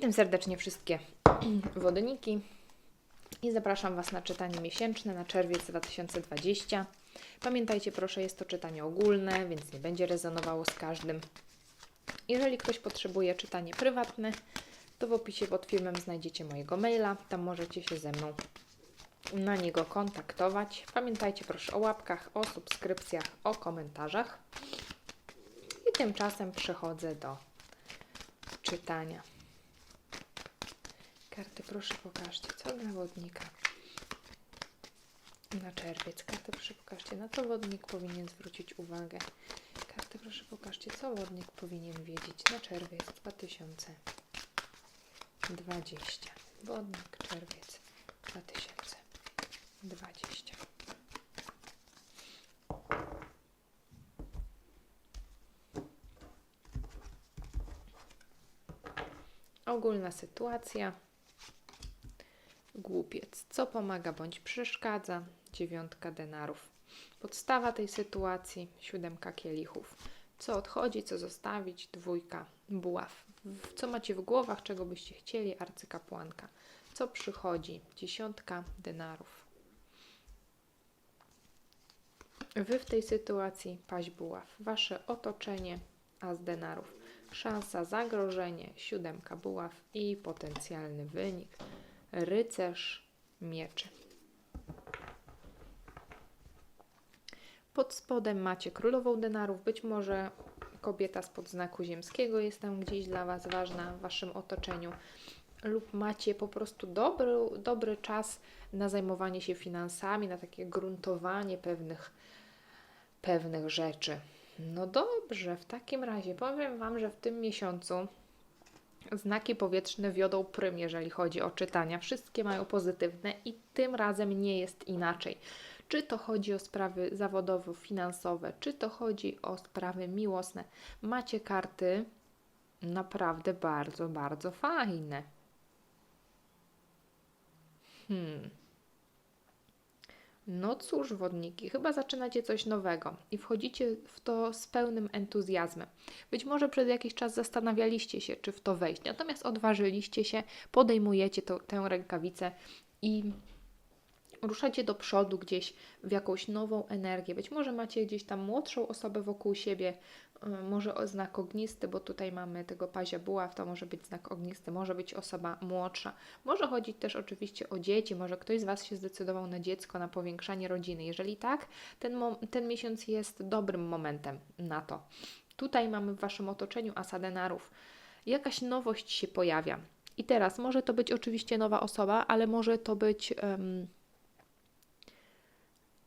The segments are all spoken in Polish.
Witam serdecznie wszystkie wodniki i zapraszam Was na czytanie miesięczne na czerwiec 2020. Pamiętajcie proszę, jest to czytanie ogólne, więc nie będzie rezonowało z każdym. Jeżeli ktoś potrzebuje czytanie prywatne, to w opisie pod filmem znajdziecie mojego maila. Tam możecie się ze mną na niego kontaktować. Pamiętajcie proszę o łapkach, o subskrypcjach, o komentarzach. I tymczasem przechodzę do czytania. Karty proszę pokażcie, co dla wodnika na czerwiec. Karty proszę pokażcie, na co wodnik powinien zwrócić uwagę. Karty proszę pokażcie, co wodnik powinien wiedzieć na czerwiec 2020. Wodnik czerwiec 2020. Ogólna sytuacja. Głupiec. Co pomaga bądź przeszkadza? Dziewiątka denarów. Podstawa tej sytuacji. Siódemka kielichów. Co odchodzi, co zostawić? Dwójka. Buław. Co macie w głowach, czego byście chcieli? Arcykapłanka. Co przychodzi? Dziesiątka denarów. Wy w tej sytuacji paść buław. Wasze otoczenie as denarów. Szansa, zagrożenie, siódemka buław i potencjalny wynik. Rycerz mieczy. Pod spodem macie królową denarów. Być może kobieta spod znaku ziemskiego jest tam gdzieś dla Was ważna w Waszym otoczeniu. Lub macie po prostu dobry, dobry czas na zajmowanie się finansami, na takie gruntowanie pewnych, pewnych rzeczy. No dobrze, w takim razie powiem Wam, że w tym miesiącu znaki powietrzne wiodą prym, jeżeli chodzi o czytania. Wszystkie mają pozytywne i tym razem nie jest inaczej. Czy to chodzi o sprawy zawodowo-finansowe, czy to chodzi o sprawy miłosne. Macie karty naprawdę bardzo, bardzo fajne. Hmm. No cóż, wodniki, chyba zaczynacie coś nowego i wchodzicie w to z pełnym entuzjazmem. Być może przez jakiś czas zastanawialiście się, czy w to wejść, natomiast odważyliście się, podejmujecie to, tę rękawicę i ruszacie do przodu gdzieś w jakąś nową energię. Być może macie gdzieś tam młodszą osobę wokół siebie, y, może o znak ognisty, bo tutaj mamy tego pazia buław, to może być znak ognisty, może być osoba młodsza. Może chodzić też oczywiście o dzieci, może ktoś z Was się zdecydował na dziecko, na powiększanie rodziny. Jeżeli tak, ten, ten miesiąc jest dobrym momentem na to. Tutaj mamy w Waszym otoczeniu asadenarów. Jakaś nowość się pojawia. I teraz może to być oczywiście nowa osoba, ale może to być em,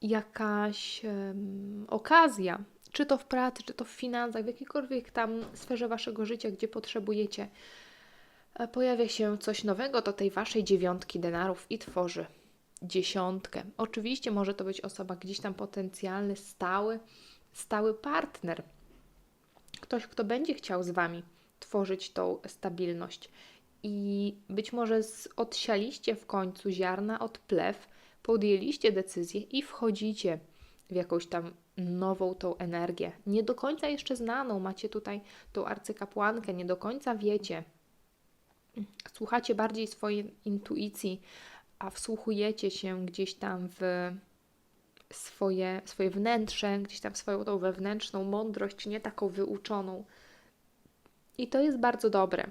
jakaś em, okazja, czy to w pracy, czy to w finansach, w jakiejkolwiek tam sferze Waszego życia, gdzie potrzebujecie, e, pojawia się coś nowego do tej Waszej dziewiątki denarów i tworzy dziesiątkę. Oczywiście może to być osoba gdzieś tam potencjalny, stały, stały partner. Ktoś, kto będzie chciał z Wami tworzyć tą stabilność. I być może odsialiście w końcu ziarna od plew, podjęliście decyzję i wchodzicie w jakąś tam nową tą energię. Nie do końca jeszcze znaną, macie tutaj tą arcykapłankę, nie do końca wiecie. Słuchacie bardziej swojej intuicji, a wsłuchujecie się gdzieś tam w swoje, swoje wnętrze, gdzieś tam swoją tą wewnętrzną mądrość, nie taką wyuczoną. I to jest bardzo dobre.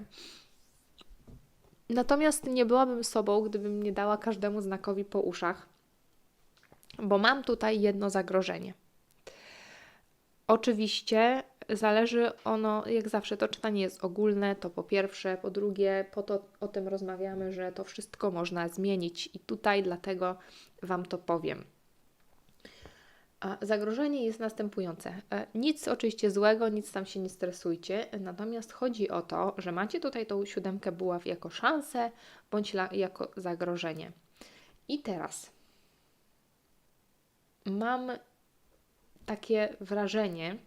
Natomiast nie byłabym sobą, gdybym nie dała każdemu znakowi po uszach, bo mam tutaj jedno zagrożenie. Oczywiście zależy ono, jak zawsze, to czytanie jest ogólne, to po pierwsze, po drugie, po to o tym rozmawiamy, że to wszystko można zmienić i tutaj dlatego Wam to powiem. Zagrożenie jest następujące. E, Nic oczywiście złego, nic tam się nie stresujcie, natomiast chodzi o to, że macie tutaj tą siódemkę buław jako szansę bądź jako zagrożenie. I teraz mam takie wrażenie,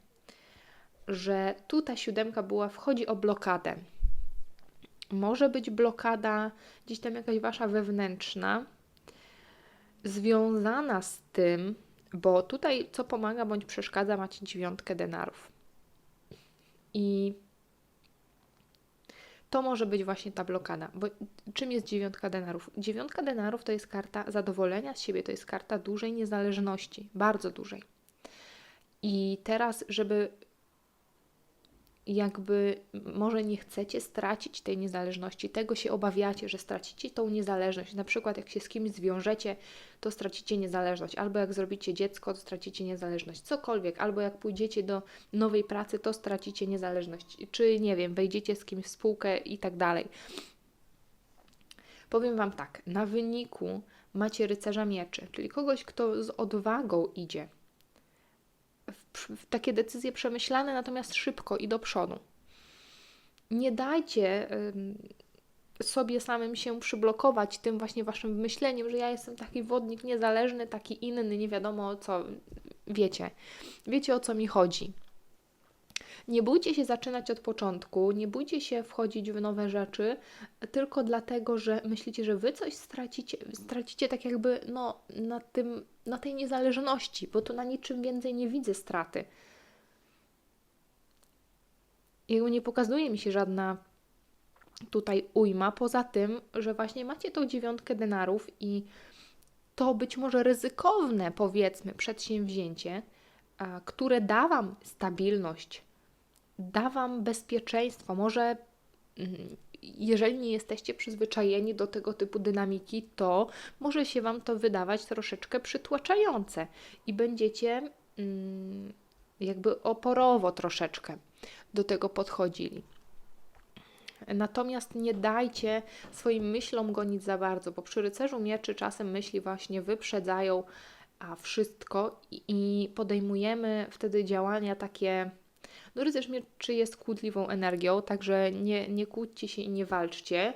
że tu ta siódemka buław wchodzi o blokadę. Może być blokada gdzieś tam jakaś wasza wewnętrzna, związana z tym, bo tutaj co pomaga bądź przeszkadza, macie dziewiątkę denarów. I to może być właśnie ta blokada. Bo czym jest dziewiątka denarów? Dziewiątka denarów to jest karta zadowolenia z siebie, to jest karta dużej niezależności, bardzo dużej. I teraz, żeby jakby może nie chcecie stracić tej niezależności, tego się obawiacie, że stracicie tą niezależność. Na przykład, jak się z kimś zwiążecie, to stracicie niezależność, albo jak zrobicie dziecko, to stracicie niezależność, cokolwiek, albo jak pójdziecie do nowej pracy, to stracicie niezależność, czy nie wiem, wejdziecie z kimś w spółkę i tak dalej. Powiem Wam tak, na wyniku macie rycerza mieczy, czyli kogoś, kto z odwagą idzie, takie decyzje przemyślane, natomiast szybko i do przodu. Nie dajcie sobie samym się przyblokować tym właśnie waszym myśleniem, że ja jestem taki wodnik niezależny, taki inny, nie wiadomo co. Wiecie, wiecie o co mi chodzi. Nie bójcie się zaczynać od początku, nie bójcie się wchodzić w nowe rzeczy, tylko dlatego, że myślicie, że wy coś stracicie, stracicie tak jakby no, na, tym, na tej niezależności, bo tu na niczym więcej nie widzę straty. Jego nie pokazuje mi się żadna tutaj ujma, poza tym, że właśnie macie tą dziewiątkę denarów i to być może ryzykowne, powiedzmy, przedsięwzięcie, które da Wam stabilność, da Wam bezpieczeństwo. Może mm, jeżeli nie jesteście przyzwyczajeni do tego typu dynamiki, to może się Wam to wydawać troszeczkę przytłaczające i będziecie mm, jakby oporowo troszeczkę do tego podchodzili. Natomiast nie dajcie swoim myślom gonić za bardzo, bo przy rycerzu mieczy czasem myśli właśnie wyprzedzają a wszystko i podejmujemy wtedy działania takie no rycerz jest kłótliwą energią, także nie, nie kłóćcie się i nie walczcie.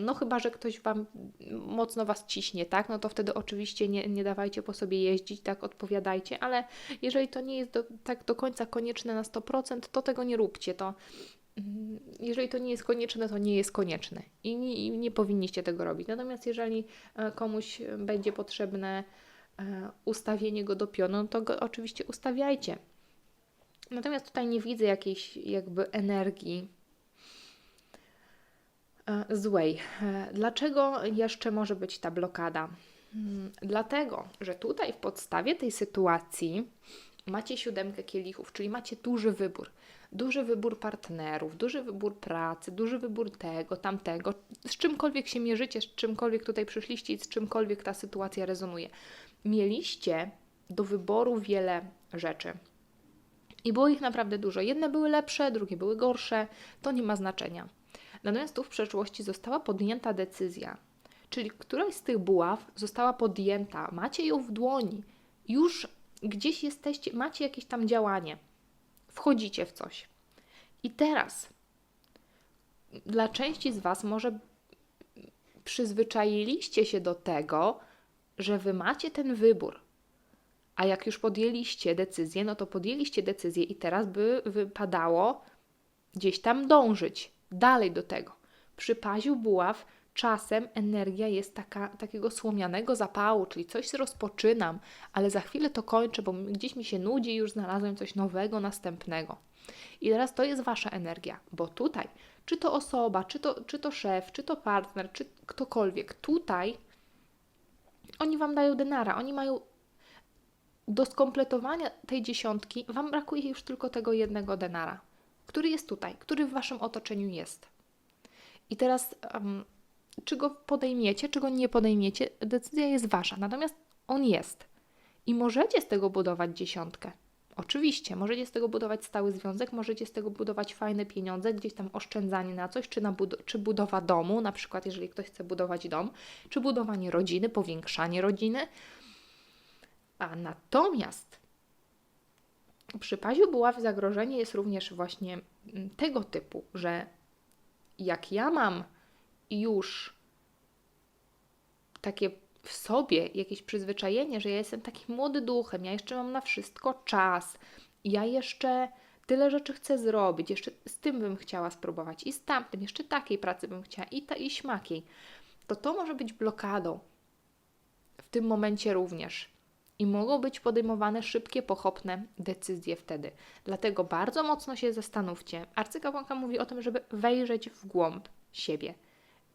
No chyba, że ktoś Wam mocno Was ciśnie, tak? No to wtedy oczywiście nie, nie dawajcie po sobie jeździć, tak? Odpowiadajcie, ale jeżeli to nie jest do, tak do końca konieczne na 100%, to tego nie róbcie. To mm, jeżeli to nie jest konieczne, to nie jest konieczne i nie, i nie powinniście tego robić. Natomiast jeżeli e, komuś będzie potrzebne e, ustawienie go do pionu, to go oczywiście ustawiajcie. Natomiast tutaj nie widzę jakiejś jakby energii e, złej. E, dlaczego jeszcze może być ta blokada? Hmm, dlatego, że tutaj w podstawie tej sytuacji macie siódemkę kielichów, czyli macie duży wybór. Duży wybór partnerów, duży wybór pracy, duży wybór tego, tamtego, z czymkolwiek się mierzycie, z czymkolwiek tutaj przyszliście i z czymkolwiek ta sytuacja rezonuje. Mieliście do wyboru wiele rzeczy. I było ich naprawdę dużo. Jedne były lepsze, drugie były gorsze, to nie ma znaczenia. Natomiast tu w przeszłości została podjęta decyzja, czyli któraś z tych buław została podjęta, macie ją w dłoni, już gdzieś jesteście, macie jakieś tam działanie, wchodzicie w coś. I teraz dla części z Was może przyzwyczailiście się do tego, że Wy macie ten wybór, a jak już podjęliście decyzję, no to podjęliście decyzję i teraz by wypadało gdzieś tam dążyć dalej do tego. Przy paziu buław czasem energia jest taka, takiego słomianego zapału, czyli coś rozpoczynam, ale za chwilę to kończę, bo gdzieś mi się nudzi i już znalazłem coś nowego, następnego. I teraz to jest Wasza energia, bo tutaj, czy to osoba, czy to, czy to szef, czy to partner, czy ktokolwiek, tutaj oni Wam dają denara, oni mają do skompletowania tej dziesiątki Wam brakuje już tylko tego jednego denara, który jest tutaj, który w Waszym otoczeniu jest. I teraz, um, czy go podejmiecie, czy go nie podejmiecie, decyzja jest Wasza, natomiast on jest. I możecie z tego budować dziesiątkę. Oczywiście, możecie z tego budować stały związek, możecie z tego budować fajne pieniądze, gdzieś tam oszczędzanie na coś, czy, na bud czy budowa domu, na przykład jeżeli ktoś chce budować dom, czy budowanie rodziny, powiększanie rodziny, a natomiast przy paziu buław zagrożenie jest również właśnie mm, tego typu, że jak ja mam już takie w sobie jakieś przyzwyczajenie, że ja jestem takim młody duchem, ja jeszcze mam na wszystko czas, ja jeszcze tyle rzeczy chcę zrobić, jeszcze z tym bym chciała spróbować i z tamtym, jeszcze takiej pracy bym chciała i ta i śmakiej, to to może być blokadą w tym momencie również I mogą być podejmowane szybkie, pochopne decyzje wtedy. Dlatego bardzo mocno się zastanówcie. Arcykapłanka mówi o tym, żeby wejrzeć w głąb siebie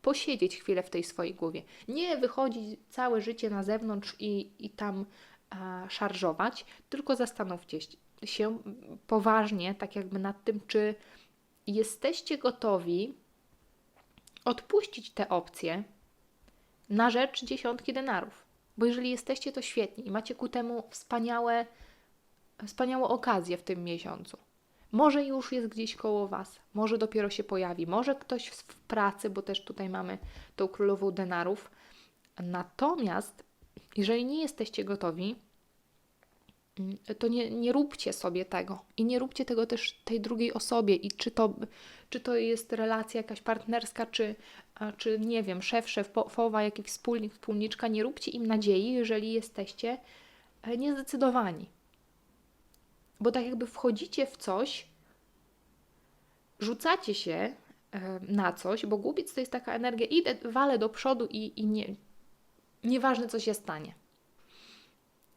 posiedzieć chwilę w tej swojej głowie. Nie wychodzić całe życie na zewnątrz i, i tam szarżować, tylko zastanówcie się poważnie, tak jakby nad tym, czy jesteście gotowi odpuścić te opcje na rzecz dziesiątki denarów. Bo jeżeli jesteście, to świetnie i macie ku temu wspaniałe, wspaniałą okazję w tym miesiącu. Może już jest gdzieś koło Was, może dopiero się pojawi, może ktoś w pracy, bo też tutaj mamy tą królową denarów. Natomiast, jeżeli nie jesteście gotowi, to nie, nie róbcie sobie tego i nie róbcie tego też tej drugiej osobie. I czy to, czy to jest relacja jakaś partnerska, czy, czy nie wiem, szef, szefowa, jakiś wspólnik, wspólniczka, nie róbcie im nadziei, jeżeli jesteście e, niezdecydowani bo tak jakby wchodzicie w coś, rzucacie się e, na coś, bo głupiec to jest taka energia, idę, walę do przodu i, i nie, nieważne co się stanie.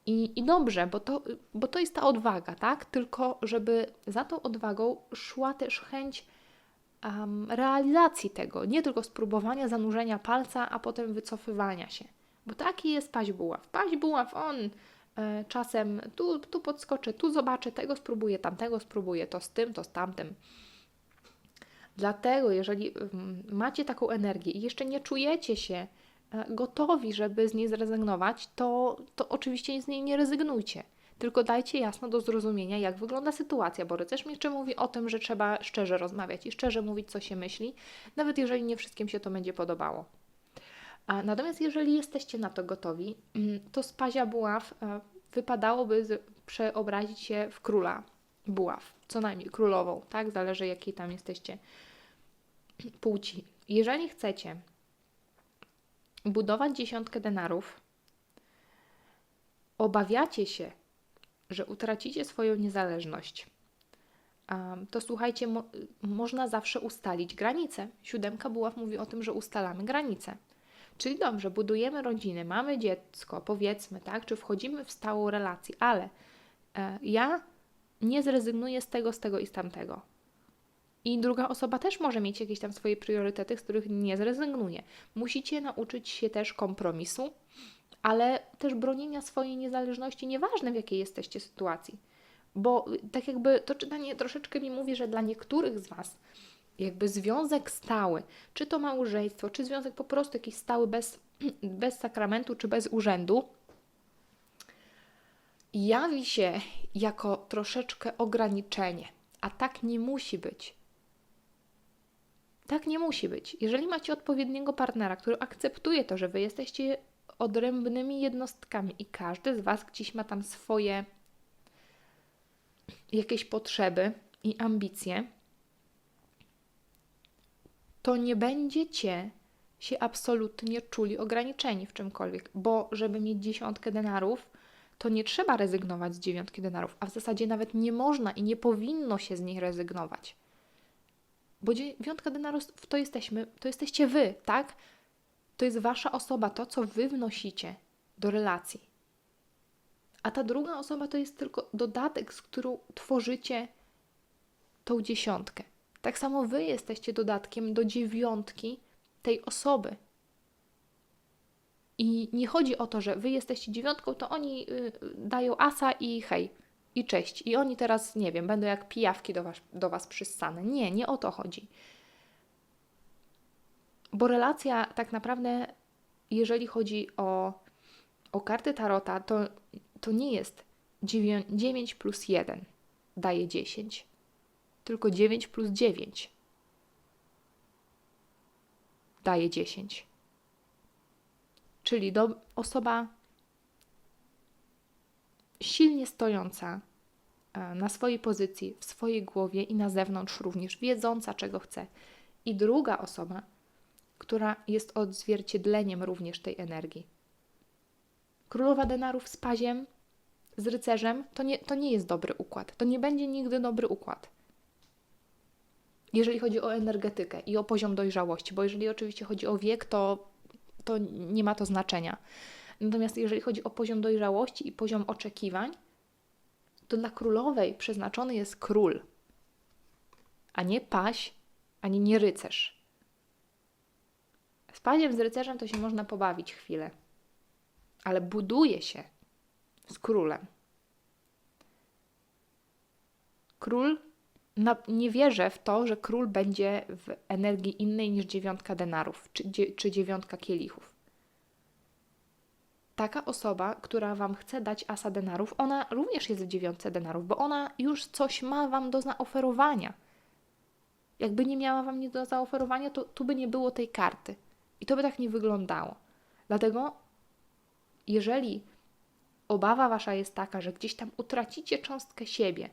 I, I dobrze, bo to, bo to jest ta odwaga, tak? Tylko żeby za tą odwagą szła też chęć um, realizacji tego, nie tylko spróbowania zanurzenia palca, a potem wycofywania się. Bo taki jest paź buław. Paź buław, on E, czasem tu, tu podskoczę, tu zobaczę, tego spróbuję, tamtego spróbuję, to z tym, to z tamtym. Dlatego, jeżeli macie taką energię i jeszcze nie czujecie się gotowi, żeby z niej zrezygnować, to, to oczywiście z niej nie rezygnujcie. Tylko dajcie jasno do zrozumienia, jak wygląda sytuacja, bo rycerz mieczy mówi o tym, że trzeba szczerze rozmawiać i szczerze mówić, co się myśli, nawet jeżeli nie wszystkim się to będzie podobało. Natomiast jeżeli jesteście na to gotowi, mm, to z pazia buław e, wypadałoby przeobrazić się w króla buław, co najmniej królową, tak? Zależy jakiej tam jesteście płci. Jeżeli chcecie budować dziesiątkę denarów, obawiacie się, że utracicie swoją niezależność, to słuchajcie, mo można zawsze ustalić granice. Siódemka buław mówi o tym, że ustalamy granice. Czyli dobrze, budujemy rodzinę, mamy dziecko, powiedzmy, tak, czy wchodzimy w stałą relację, ale e, ja nie zrezygnuję z tego, z tego i z tamtego. I druga osoba też może mieć jakieś tam swoje priorytety, z których nie zrezygnuje. Musicie nauczyć się też kompromisu, ale też bronienia swojej niezależności, nieważne w jakiej jesteście sytuacji. Bo tak jakby to czytanie troszeczkę mi mówi, że dla niektórych z Was jakby związek stały, czy to małżeństwo, czy związek po prostu jakiś stały bez, bez sakramentu, czy bez urzędu, jawi się jako troszeczkę ograniczenie, a tak nie musi być. Tak nie musi być. Jeżeli macie odpowiedniego partnera, który akceptuje to, że wy jesteście odrębnymi jednostkami i każdy z was gdzieś ma tam swoje jakieś potrzeby i ambicje, to nie będziecie się absolutnie czuli ograniczeni w czymkolwiek, bo żeby mieć dziesiątkę denarów, to nie trzeba rezygnować z dziewiątki denarów, a w zasadzie nawet nie można i nie powinno się z nich rezygnować. Bo dziewiątka denarów to jesteśmy, to jesteście wy, tak? To jest wasza osoba, to co wy wnosicie do relacji. A ta druga osoba to jest tylko dodatek, z którą tworzycie tą dziesiątkę. Tak samo wy jesteście dodatkiem do dziewiątki tej osoby. I nie chodzi o to, że wy jesteście dziewiątką, to oni y, dają asa i hej, i cześć. I oni teraz, nie wiem, będą jak pijawki do was, do was przyssane. Nie, nie o to chodzi. Bo relacja tak naprawdę, jeżeli chodzi o, o karty Tarota, to, to nie jest 9, 9 plus 1 daje 10 tylko 9 plus 9 daje 10. Czyli do, osoba silnie stojąca e, na swojej pozycji, w swojej głowie i na zewnątrz również, wiedząca czego chce. I druga osoba, która jest odzwierciedleniem również tej energii. Królowa denarów z paziem, z rycerzem, to nie, to nie jest dobry układ. To nie będzie nigdy dobry układ jeżeli chodzi o energetykę i o poziom dojrzałości, bo jeżeli oczywiście chodzi o wiek, to, to nie ma to znaczenia. Natomiast jeżeli chodzi o poziom dojrzałości i poziom oczekiwań, to dla królowej przeznaczony jest król, a nie paź, ani nie rycerz. Z paziem, z rycerzem to się można pobawić chwilę, ale buduje się z królem. Król na, nie wierzę w to, że król będzie w energii innej niż dziewiątka denarów czy, czy dziewiątka kielichów. Taka osoba, która Wam chce dać asa denarów, ona również jest w dziewiątce denarów, bo ona już coś ma Wam do zaoferowania. Jakby nie miała Wam nic do zaoferowania, to tu by nie było tej karty. I to by tak nie wyglądało. Dlatego, jeżeli obawa Wasza jest taka, że gdzieś tam utracicie cząstkę siebie,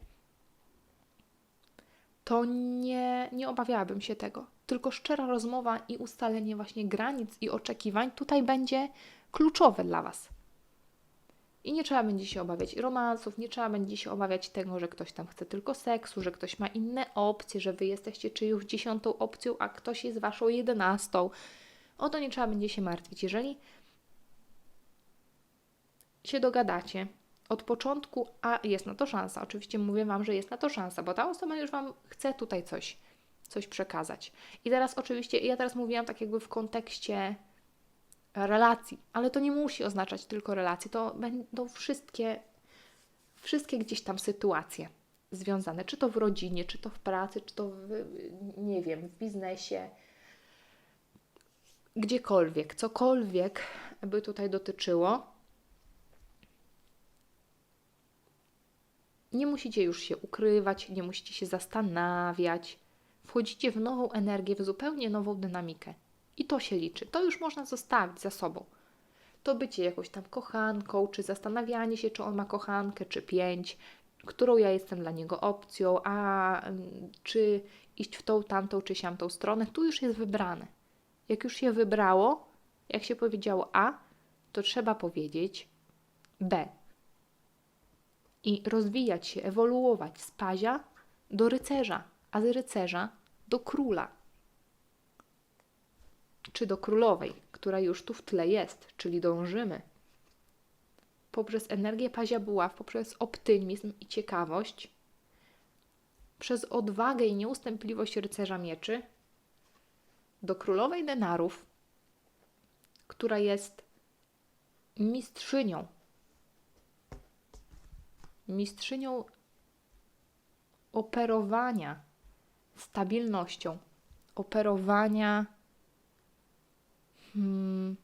to nie, nie obawiałabym się tego. Tylko szczera rozmowa i ustalenie właśnie granic i oczekiwań tutaj będzie kluczowe dla Was. I nie trzeba będzie się obawiać romansów, nie trzeba będzie się obawiać tego, że ktoś tam chce tylko seksu, że ktoś ma inne opcje, że Wy jesteście czyjąś dziesiątą opcją, a ktoś jest Waszą jedenastą. O to nie trzeba będzie się martwić. Jeżeli się dogadacie, od początku, a jest na to szansa. Oczywiście mówię Wam, że jest na to szansa, bo ta osoba już Wam chce tutaj coś, coś przekazać. I teraz oczywiście, ja teraz mówiłam tak jakby w kontekście relacji, ale to nie musi oznaczać tylko relacji, to będą wszystkie, wszystkie gdzieś tam sytuacje związane, czy to w rodzinie, czy to w pracy, czy to w, nie wiem, w biznesie, gdziekolwiek, cokolwiek by tutaj dotyczyło, Nie musicie już się ukrywać, nie musicie się zastanawiać. Wchodzicie w nową energię, w zupełnie nową dynamikę. I to się liczy. To już można zostawić za sobą. To bycie jakąś tam kochanką, czy zastanawianie się, czy on ma kochankę, czy pięć, którą ja jestem dla niego opcją, a mm, czy iść w tą, tamtą, czy siamtą stronę, tu już jest wybrane. Jak już się wybrało, jak się powiedziało A, to trzeba powiedzieć B i rozwijać się, ewoluować z pazia do rycerza, a z rycerza do króla. Czy do królowej, która już tu w tle jest, czyli dążymy. Poprzez energię pazia buław, poprzez optymizm i ciekawość, przez odwagę i nieustępliwość rycerza mieczy, do królowej denarów, która jest mistrzynią mistrzynią operowania stabilnością, operowania hmm,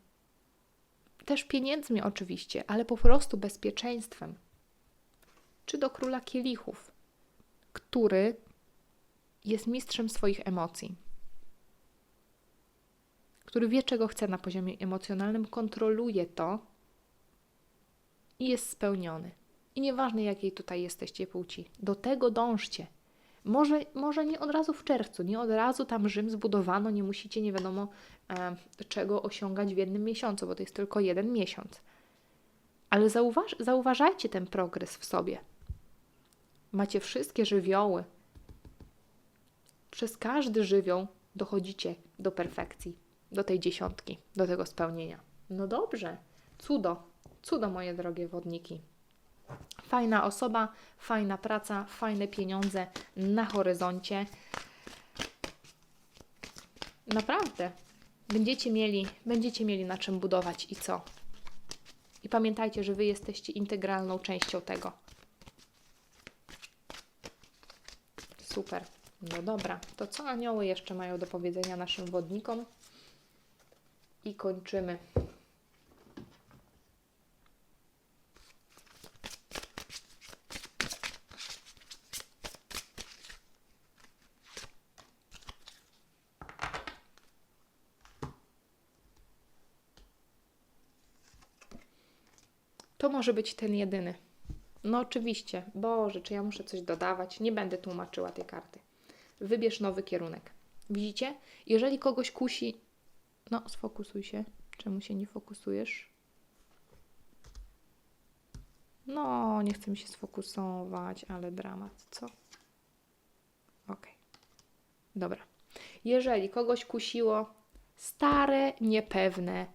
też pieniędzmi oczywiście, ale po prostu bezpieczeństwem. Czy do króla kielichów, który jest mistrzem swoich emocji, który wie, czego chce na poziomie emocjonalnym, kontroluje to i jest spełniony. I nieważne, jakiej tutaj jesteście płci, do tego dążcie. Może, może nie od razu w czerwcu, nie od razu tam Rzym zbudowano, nie musicie nie wiadomo e, czego osiągać w jednym miesiącu, bo to jest tylko jeden miesiąc. Ale zauważ, zauważajcie ten progres w sobie. Macie wszystkie żywioły. Przez każdy żywioł dochodzicie do perfekcji, do tej dziesiątki, do tego spełnienia. No dobrze, cudo, cudo moje drogie wodniki. Fajna osoba, fajna praca, fajne pieniądze na horyzoncie. Naprawdę. Będziecie mieli, będziecie mieli na czym budować i co. I pamiętajcie, że Wy jesteście integralną częścią tego. Super. No dobra, to co anioły jeszcze mają do powiedzenia naszym wodnikom? I kończymy. To może być ten jedyny. No oczywiście, Boże, czy ja muszę coś dodawać? Nie będę tłumaczyła tej karty. Wybierz nowy kierunek. Widzicie? Jeżeli kogoś kusi, no sfokusuj się. Czemu się nie fokusujesz? No, nie chcę mi się sfokusować, ale dramat, co? Ok. Dobra. Jeżeli kogoś kusiło stare, niepewne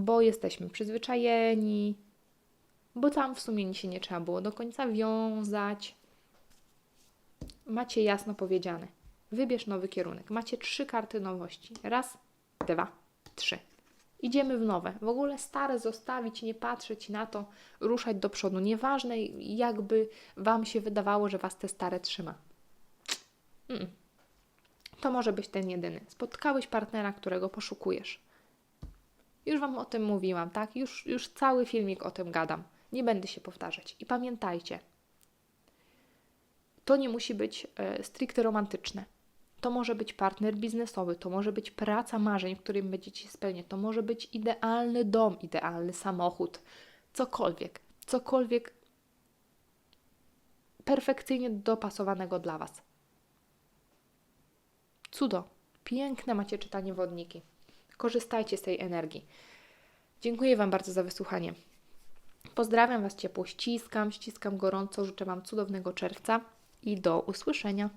bo jesteśmy przyzwyczajeni, bo tam w sumie się nie trzeba było do końca wiązać. Macie jasno powiedziane. Wybierz nowy kierunek. Macie trzy karty nowości. Raz, dwa, trzy. Idziemy w nowe. W ogóle stare zostawić, nie patrzeć na to, ruszać do przodu. Nieważne, jakby Wam się wydawało, że Was te stare trzyma. Mm. To może być ten jedyny. Spotkałeś partnera, którego poszukujesz. Już Wam o tym mówiłam, tak? Już, już cały filmik o tym gadam. Nie będę się powtarzać. I pamiętajcie, to nie musi być e, stricte romantyczne. To może być partner biznesowy, to może być praca marzeń, w którym będziecie się spełniać, to może być idealny dom, idealny samochód, cokolwiek, cokolwiek perfekcyjnie dopasowanego dla Was. Cudo. Piękne macie czytanie wodniki. Korzystajcie z tej energii. Dziękuję Wam bardzo za wysłuchanie. Pozdrawiam Was ciepło, ściskam, ściskam gorąco, życzę Wam cudownego czerwca i do usłyszenia.